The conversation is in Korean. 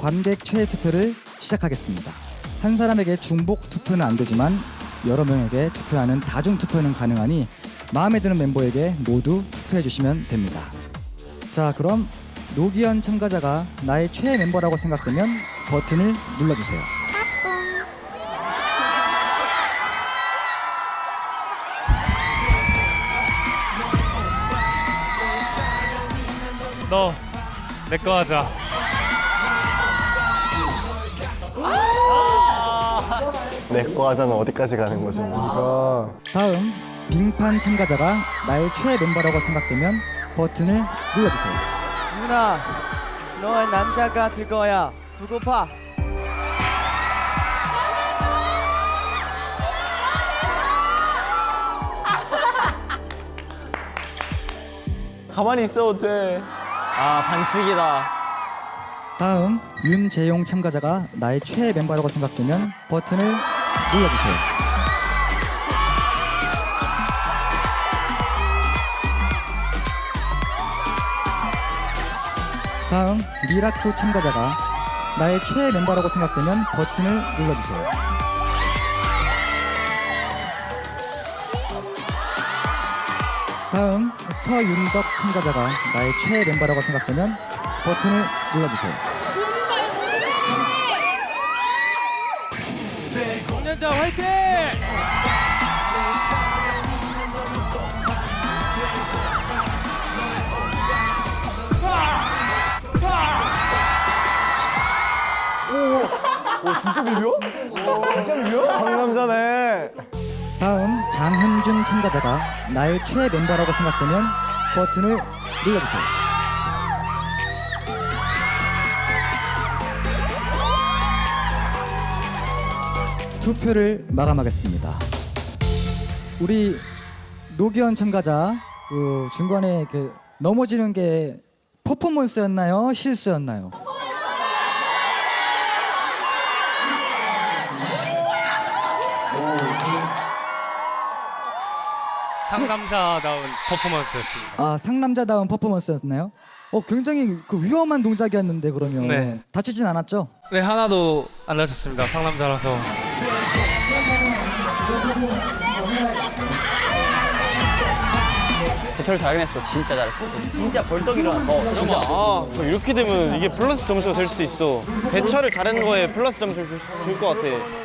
관객 최애 투표를 시작하겠습니다. 한 사람에게 중복 투표는 안 되지만 여러 명에게 투표하는 다중 투표는 가능하니 마음에 드는 멤버에게 모두 투표해 주시면 됩니다. 자, 그럼 노기현 참가자가 나의 최애 멤버라고 생각되면 버튼을 눌러주세요. 너 내 거 하자. 내거 하자는 어디까지 가는 거지? 이거 다음 빙판 참가자가 나의 최애 멤버라고 생각되면 버튼을 눌러주세요. 누나, 너의 남자가 될 거야. 두고 봐. 가만히 있어도 돼. 아, 반칙이다. 다음 윤재용 참가자가 나의 최애 멤버라고 생각되면 버튼을 눌러주세요. 다음 미라클 참가자가 나의 최애 멤버라고 생각되면 버튼을 눌러주세요. 다음 서윤덕 참가자가 나의 최애 멤버라고 생각되면 버튼을 눌러주세요. 공연장 화이팅! 상남자네. 다음 장현준 참가자가 나의 최애 멤버라고 생각되면 버튼을 눌러주세요. 투표를 마감하겠습니다. 우리 노기현 참가자 그 중간에 그 넘어지는 게 퍼포먼스였나요? 실수였나요? 상남자다운 퍼포먼스였습니다. 아 상남자다운 퍼포먼스였나요? 어 굉장히 그 위험한 동작이었는데 그러면 네. 다치진 않았죠? 네 하나도 안 다쳤습니다. 상남자라서. 대처를 잘하긴 했어. 진짜 잘했어. 진짜 벌떡 일어났어. 어, 진짜. 아 이렇게 되면 이게 플러스 점수가 될 수도 있어. 대처를 잘하는 거에 플러스 점수를 줄것 같아.